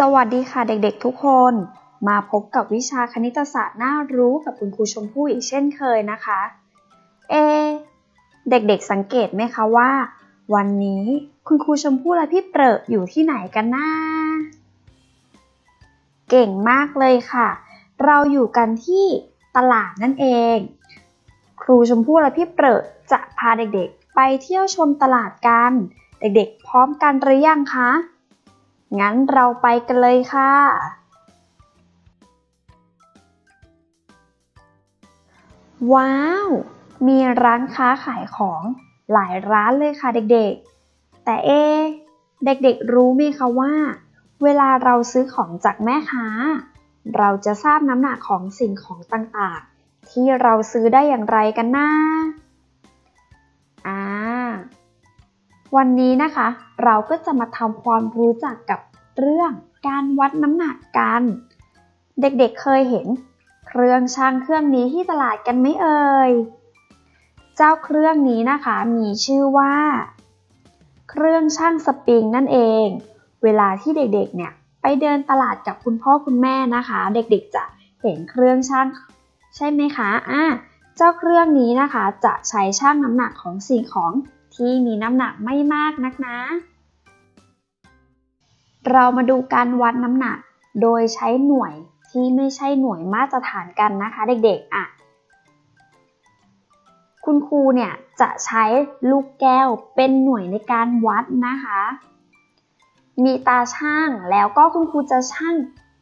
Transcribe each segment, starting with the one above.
สวัสดีค่ะเด็กๆทุกคน มาพบกับวิชาคณิตศาสตร์น่ารู้กับคุณครูชมพู่อีกเช่นเคยนะคะ เอ เด็กๆสังเกตไหมคะว่า วันนี้คุณครูชมพู่และพี่เปรอะอยู่ที่ไหนกันนะเก่งมากเลยค่ะ เราอยู่กันที่ตลาดนั่นเอง ครูชมพู่และพี่เปรอะจะพาเด็กๆ ไปเที่ยวชมตลาดกัน เด็กๆ พร้อมกันหรือยังคะ งั้นเราไปกันเลยค่ะ ว้าว มีร้านค้าขายของหลายร้านเลยค่ะเด็กๆ แต่เอ เด็กๆรู้ไหมคะว่า เวลาเราซื้อของจากแม่ค้า เราจะทราบน้ำหนักของสิ่งของต่างๆ ที่เราซื้อได้อย่างไรกันนะอ่า วันนี้นะคะ เราก็จะมาทำความรู้จักกับเรื่องการวัดน้ำหนักกัน เด็กๆเเคยเห็น เครื่องช่างเครื่องนี้ที่ตลาดกันไหมเอ่ย เจ้าเครื่องนี้นะคะมีชื่อว่า เครื่องช่างสปริงนั่นเอง เวลาที่เด็กๆเนี่ยไปเดินตลาดกับคุณพ่อคุณแม่นะคะ เด็กๆจะเห็นเครื่องช่างใช่ไหมคะอะเจ้าเครื่องนี้นะคะจะใช้ชั่งน้ำหนักของสิ่งของ ที่มีน้ำหนักไม่มากนักนะ เรามาดูการวัดน้ำหนัก โดยใช้หน่วยที่ไม่ใช่หน่วยมาตรฐานกันนะคะเด็กๆอะคุณครูเนี่ยจะใช้ลูกแก้วเป็นหน่วยในการวัดนะคะ มีตาช่างแล้วก็คุณครูจะช่าง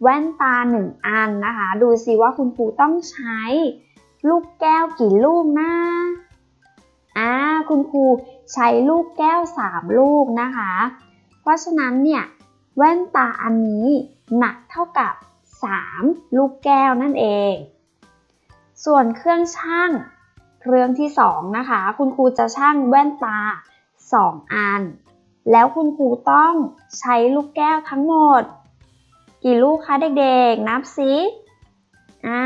แว่นตาหนึ่งอันนะคะ ดูสิว่าคุณครูต้องใช้ลูกแก้วกี่ลูกนะ อ่าคุณครูใช้ลูกแก้ว 3 ลูกนะคะ เพราะฉะนั้นเนี่ยแว่นตาอันนี้หนักเท่ากับ 3 ลูกแก้วนั่นเอง ส่วนเครื่องช่างเครื่องที่ 2 นะคะ คุณครูจะช่างแว่นตา 2 อัน แล้วคุณครูต้องใช้ลูกแก้วทั้งหมด กี่ลูกคะเด็กๆ นับซิอ่า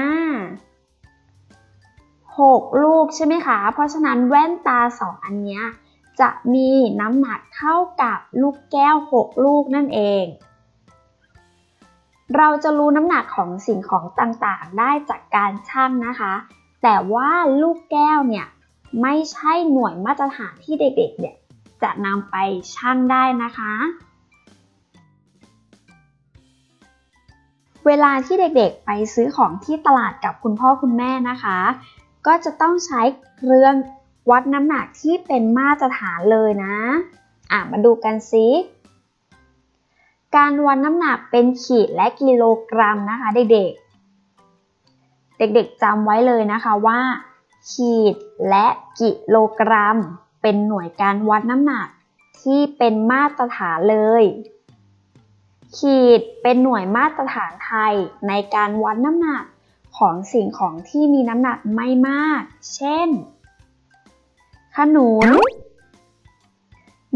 6 ลูกใช่ไหมคะ เพราะฉะนั้นแว่นตา 2 อันเนี้ยจะมีน้ำหนักเท่ากับลูกแก้ว 6 ลูกนั่นเอง เราจะรู้น้ำหนักของสิ่งของต่างๆ ได้จากการชั่งนะคะ แต่ว่าลูกแก้วเนี่ยไม่ใช่หน่วยมาตรฐานที่เด็กๆเนี่ยจะนำไปชั่งได้นะคะ เวลาที่เด็กๆไปซื้อของที่ตลาดกับคุณพ่อคุณแม่นะคะ ก็จะต้องใช้เครื่องวัดน้ำหนักที่เป็นมาตรฐานเลยนะ อะมาดูกันซิการวัดน้ำหนักเป็นขีดและกิโลกรัมนะคะเด็กๆ เด็กๆจำไว้เลยนะคะว่า ขีดและกิโลกรัม เป็นหน่วยการวัดน้ำหนักที่เป็นมาตรฐานเลย ขีดเป็นหน่วยมาตรฐานไทยในการวัดน้ำหนัก ของสิ่งของที่มีน้ำหนักไม่มาก เช่น ขนุน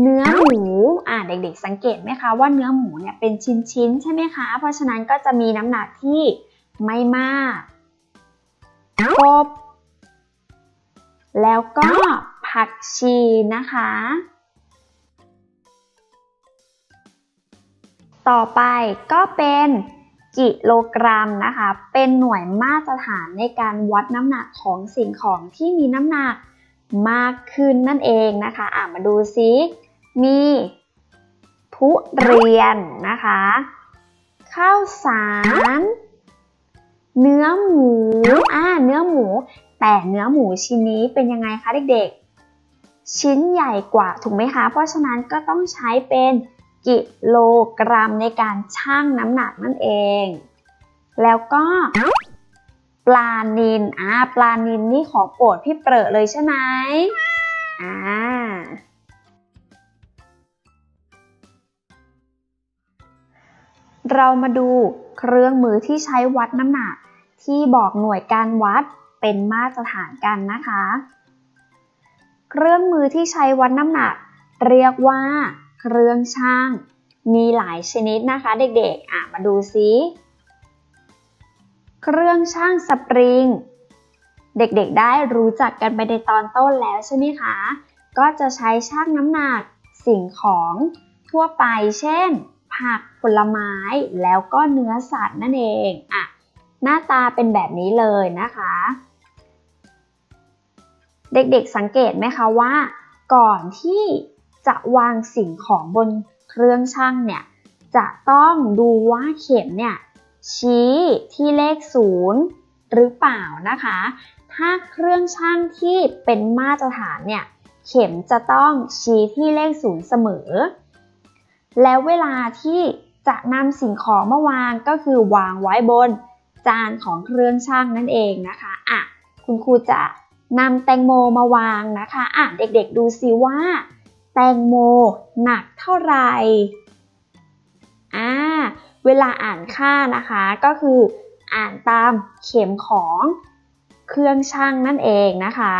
เนื้อหมู อ่าเด็กๆ สังเกตไหมคะว่าเนื้อหมูเนี่ยเป็นชิ้นๆ ใช่ไหมคะ เพราะฉะนั้นก็จะมีน้ำหนักที่ไม่มากกบแล้วก็ผักชีนะคะ ต่อไปก็เป็น กิโลกรัมนะคะ เป็นหน่วยมาตรฐานในการวัดน้ำหนักของสิ่งของที่มีน้ำหนักมากขึ้นนั่นเองนะคะอ่ามาดูซิ มีทุเรียนนะคะ ข้าวสาร เนื้อหมูอ่าเนื้อหมู แต่เนื้อหมูชิ้นนี้เป็นยังไงคะเด็กๆ ชิ้นใหญ่กว่าถูกไหมคะ เพราะฉะนั้นก็ต้องใช้เป็น กิโลกรัมในการชั่งน้ำหนักนั่นเอง แล้วก็ปลานินอ่าปลานินนี่ของโปรดพี่เปรอะเลยใช่ไหมอ่าเรามาดูเครื่องมือที่ใช้วัดน้ำหนัก ที่บอกหน่วยการวัดเป็นมาตรฐานกันนะคะ เครื่องมือที่ใช้วัดน้ำหนัก เรียกว่า เครื่องช่าง มีหลายชนิดนะคะเด็กๆ อะมาดูซิเครื่องช่างสปริง เด็กๆ ได้รู้จักกันไปในตอนต้นแล้วใช่ไหมคะ ก็จะใช้ช่างน้ำหนักสิ่งของทั่วไป เช่นผผักผลไม้แล้วก็เนื้อสัตว์นั่นเองอะหน้าตาเป็นแบบนี้เลยนะคะ เด็กๆสังเกตไหมคะว่า ก่อนที่ จะวางสิ่งของบนเครื่องชั่งเนี่ย จะต้องดูว่าเข็มเนี่ยชี้ที่เลขศูนย์หรือเปล่านะคะ ถ้าเครื่องชั่งที่เป็นมาตรฐานเนี่ย เข็มจะต้องชี้ที่เลขศูนย์เสมอ แล้วเวลาที่จะนำสิ่งของมาวางก็คือวางไว้บนจานของเครื่องชั่งนั่นเองนะคะอะคุณครูจะนำแตงโมมาวางนะคะอะเด็กๆดูซิว่า แตงโมหนักเท่าไหร่อ่าเวลาอ่านค่านะคะก็คืออ่านตามเข็มของเครื่องชั่งนั่นเองนะคะ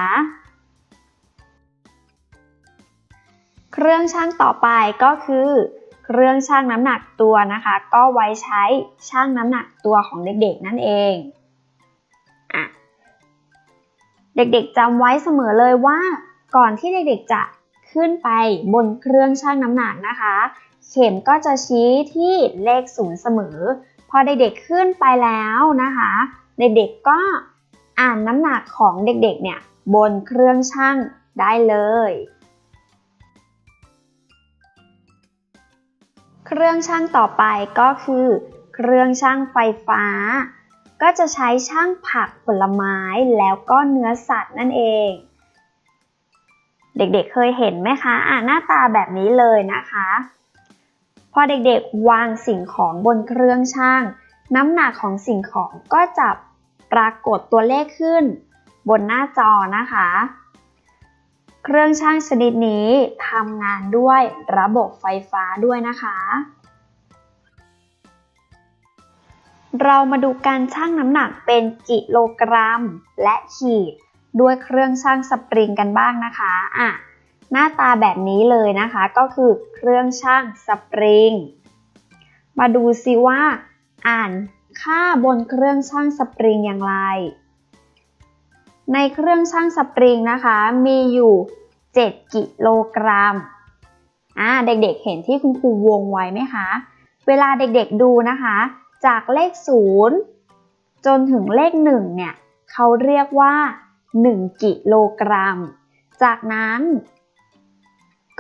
เครื่องชั่งต่อไปก็คือ เครื่องชั่งน้ำหนักตัวนะคะ ก็ไว้ใช้ชั่งน้ำหนักตัวของเด็กๆนั่นเองอะเด็กๆจำไว้เสมอเลยว่า ก่อนที่เด็กๆจะ ขึ้นไปบนเครื่องชั่งน้ำหนักนะคะ เข็มก็จะชี้ที่เลขศูนย์เสมอ พอเด็กๆขึ้นไปแล้วนะคะ เด็กๆก็อ่านน้ำหนักของเด็กๆเนี่ยบนเครื่องชั่งได้เลยเครื่องชั่งต่อไปก็คือ เครื่องชั่งไฟฟ้า ก็จะใช้ชั่งผักผลไม้แล้วก็เนื้อสัตว์นั่นเอง เด็กๆเคยเห็นไหมคะอ่าหน้าตาแบบนี้เลยนะคะ พอเด็กๆวางสิ่งของบนเครื่องชั่งน้ำหนักของสิ่งของก็จะปรากฏตัวเลขขึ้น บนหน้าจอนะคะ เครื่องชั่งชนิดนี้ทำงานด้วยระบบไฟฟ้าด้วยนะคะ เรามาดูการชั่งน้ำหนักเป็นกิโลกรัมและขีด ด้วยเครื่องชั่งสปริงกันบ้างนะคะอะหน้าตาแบบนี้เลยนะคะก็คือเครื่องชั่งสปริง มาดูซิว่า อ่านค่าบนเครื่องชั่งสปริงอย่างไร ในเครื่องชั่งสปริงนะคะ มีอยู่ 7 กิโลกรัมอ่าเด็กๆเห็นที่คุณครูวงไว้ไหมคะ เวลาเด็กๆดูนะคะ จากเลข 0 จนถึงเลข 1 เนี่ยเขาเรียกว่า 1 กิโลกรัม จากนั้น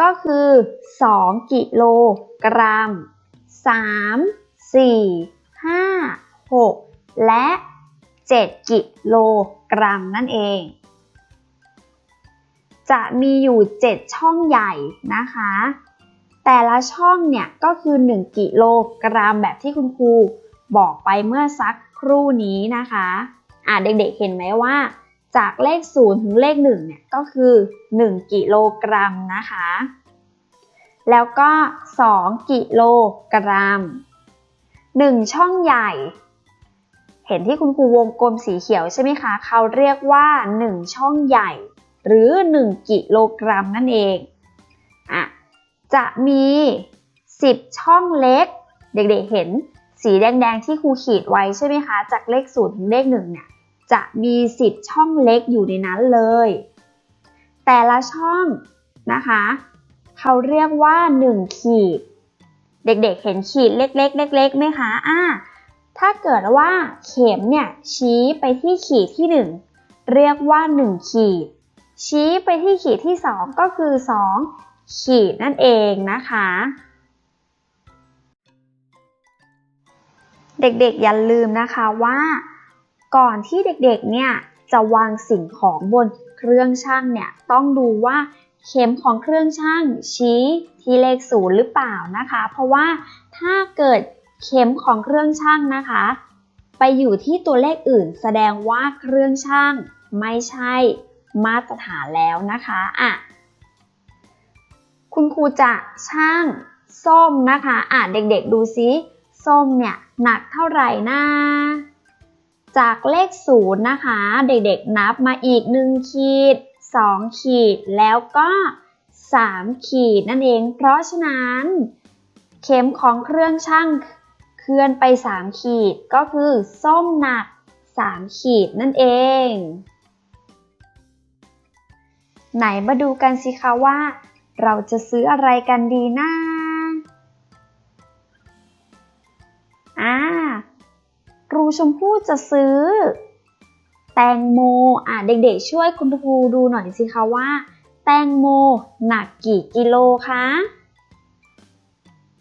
ก็คือ 2 กิโลกรัม 3 4 5 6 และ 7 กิโลกรัมนั่นเอง จะมีอยู่ 7 ช่องใหญ่นะคะ แต่ละช่องเนี่ยก็คือ 1 กิโลกรัมแบบที่คุณครูบอกไปเมื่อสักครู่นี้นะคะ อ่าเด็กๆเห็นไหมว่า จากเลข 0 ถึงเลข1เนี่ยก็คือ 1 กิโลกรัมนะคะ แล้วก็ 2 กิโลกรัม 1 ช่องใหญ่ เห็นที่คุณครูวงกลมสีเขียวใช่ไหมคะ เขาเรียกว่า 1 ช่องใหญ่ หรือ 1 กิโลกรัมนั่นเองอะจะมี 10 ช่องเล็ก เด็กๆเห็นสีแดงๆที่ครูขีดไว้ใช่ไหมคะ จากเลข0ถึงเลข1เนี่ย จะมี 10 ช่องเล็กอยู่ในนั้นเลย แต่ละช่องนะคะ เขาเรียกว่า 1 ขีด เด็กๆเห็นขีดเล็กๆเล็กๆไหมคะอ่าถ้าเกิดว่าเข็มเนี่ยชี้ไปที่ขีดที่ 1 เรียกว่า 1 ขีด ชี้ไปที่ขีดที่ 2 ก็คือ 2 ขีดนั่นเองนะคะ เด็กๆอย่าลืมนะคะว่า ก่อนที่เด็กๆ เนี่ยจะวางสิ่งของบนเครื่องชั่งเนี่ยต้องดูว่าเข็มของเครื่องชั่งชี้ที่เลขศูนย์หรือเปล่านะคะ เพราะว่าถ้าเกิดเข็มของเครื่องชั่งนะคะ ไปอยู่ที่ตัวเลขอื่น แสดงว่าเครื่องชั่งไม่ใช่มาตรฐานแล้วนะคะอะคุณครูจะช่างส้มนะคะอะเด็กๆดูซิส้มเนี่ยหนักเท่าไหร่นะ จากเลขศูนะคะ เด็กๆนับมาอีก 1 ขีด 2 ขีด แล้วก็ 3 ขีดนั่นเอง เพราะฉะนั้น เข็มของเครื่องชั่งเคลื่อนไป 3 ขีด ก็คือส้มหนัก 3 ขีดนั่นเอง ไหนมาดูกันสิคะว่า เราจะซื้ออะไรกันดีนะอ่า ครูชมพู่จะซื้อ แตงโมอะเด็กๆช่วยคุณครูดูหน่อยสิคะว่า แตงโมหนักกี่กิโลคะ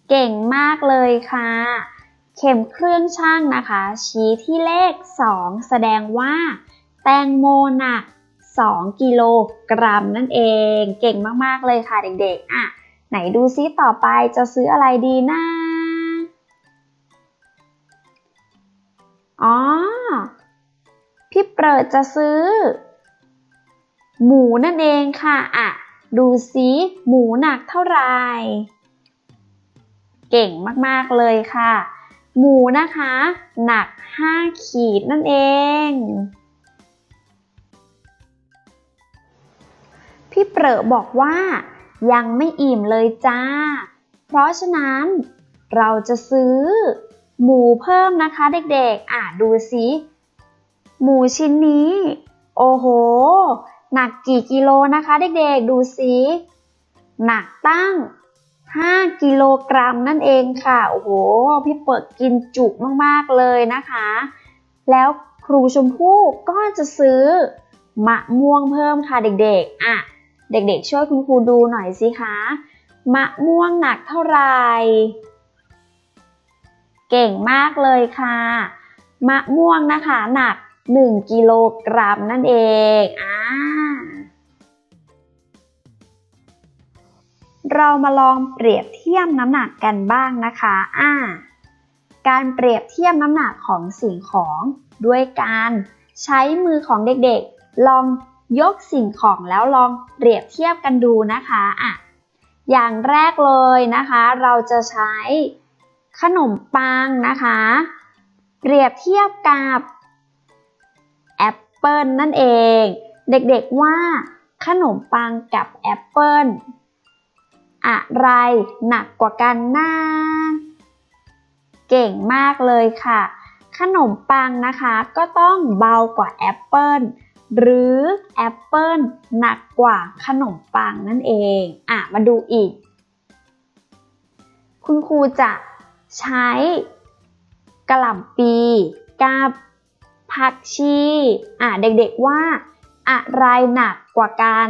เก่งมากเลยค่ะ เข็มเครื่องช่างนะคะ ชี้ที่เลข 2 แสดงว่า แตงโมหนัก2กิโลกรัมนั่นเอง เก่งมากๆเลยค่ะเด็กๆอะไหนดูซิต่อไปจะซื้ออะไรดีนะ อ๋อ พี่เปิดจะซื้อ หมูนั่นเองค่ะ อะ ดูซิหมูหนักเท่าไหร่ เก่งมากๆเลยค่ะ หมูนะคะ หนัก 5 ขีดนั่นเอง พี่เปรอบอกว่า ยังไม่อิ่มเลยจ้า เพราะฉะนั้นเราจะซื้อ หมูเพิ่มนะคะเด็กๆ อะดูสิหมูชิ้นนี้ โอ้โห หนักกี่กิโลนะคะเด็กๆ ดูสิหนักตั้ง 5 กิโลกรัมนั่นเองค่ะ โอ้โห พี่เปิดกินจุกมากๆเลยนะคะ แล้วครูชมพู่ก็จะซื้อมะม่วงเพิ่มค่ะเด็กๆ อะ เด็กๆ ช่วยคุณครูดูหน่อยสิคะ มะม่วงหนักเท่าไหร่ เก่งมากเลยค่ะ มะม่วงนะคะหนัก 1 กิโลกรัมนั่นเองอ่าเรามาลองเปรียบเทียบน้ำหนักกันบ้างนะคะอ่าการเปรียบเทียบน้ำหนักของสิ่งของด้วยการใช้มือของเด็กๆ ลองยกสิ่งของแล้วลองเปรียบเทียบกันดูนะคะอะอย่างแรกเลยนะคะ เราจะใช้ ขนมปังนะคะ เปรียบเทียบกับแอปเปิลนั่นเอง เด็กๆว่าขนมปังกับแอปเปิลอะไรหนักกว่ากันนะเก่งมากเลยค่ะ ขนมปังนะคะก็ต้องเบากว่าแอปเปิลหรือแอปเปิลหนักกว่าขนมปังนั่นเอง อะ มาดูอีก คุณครูจะ ใช้กระหล่ำปีกับผักชีอะเด็กๆว่า อะไรหนักกว่ากัน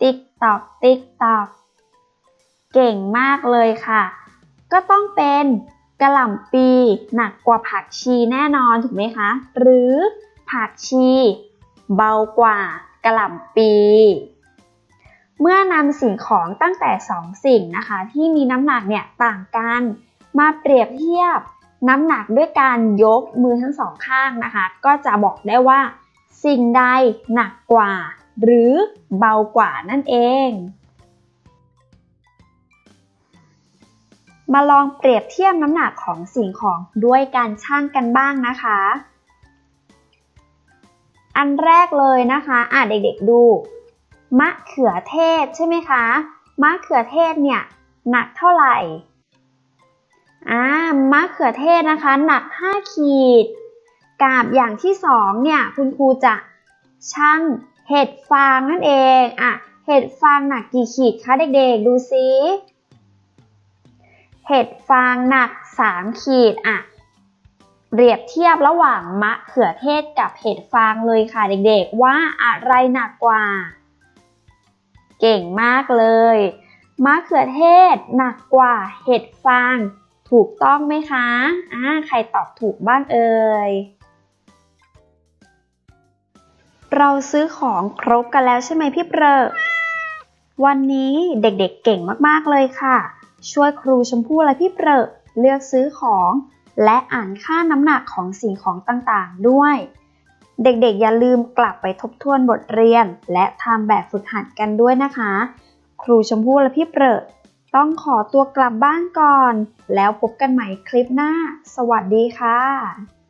ติ๊กตอกติ๊กตอกเก่งมากเลยค่ะ ก็ต้องเป็นกระหล่ำปีหนักกว่าผักชีแน่นอนถูกไหมคะ หรือผักชีเบากว่ากระหล่ำปี เมื่อนำสิ่งของตั้งแต่ 2 สิ่งนะคะ ที่มีน้ำหนักเนี่ยต่างกัน มาเปรียบเทียบน้ำหนักด้วยการยกมือทั้งสองข้างนะคะ ก็จะบอกได้ว่า สิ่งใดหนักกว่า หรือเบากว่านั่นเอง มาลองเปรียบเทียบน้ำหนักของสิ่งของด้วยการชั่งกันบ้างนะคะ อันแรกเลยนะคะอะเด็กๆดู มะเขือเทศใช่ไหมคะ มะเขือเทศเนี่ยหนักเท่าไหร่ อ่ามะเขือเทศนะคะ หนัก 5 ขีด กาบอย่างที่สองเนี่ย คุณครูจะชั่งเห็ดฟางนั่นเองอะเห็ดฟางหนักกี่ขีดคะเด็กๆ ดูซิ เห็ดฟางหนัก 3 ขีดอะเปรียบเทียบระหว่างมะเขือเทศกับเห็ดฟางเลยค่ะเด็กๆ ว่าอะไรหนักกว่า เก่งมากเลย มะเขือเทศหนักกว่าเห็ดฟาง ถูกต้องไหมคะอ่าใครตอบถูกบ้างเอ่ย เราซื้อของครบกันแล้วใช่ไหมพี่เปรอวันนี้เด็กๆเก่งมากๆเลยค่ะ ช่วยครูชมพู่และพี่เปรอเลือกซื้อของ และอ่านค่าน้ำหนักของสิ่งของต่างๆด้วย เด็กๆอย่าลืมกลับไปทบทวนบทเรียน และทำแบบฝึกหัดกันด้วยนะคะ ครูชมพู่และพี่เปรอ ต้องขอตัวกลับบ้านก่อน แล้วพบกันใหม่คลิปหน้า สวัสดีค่ะ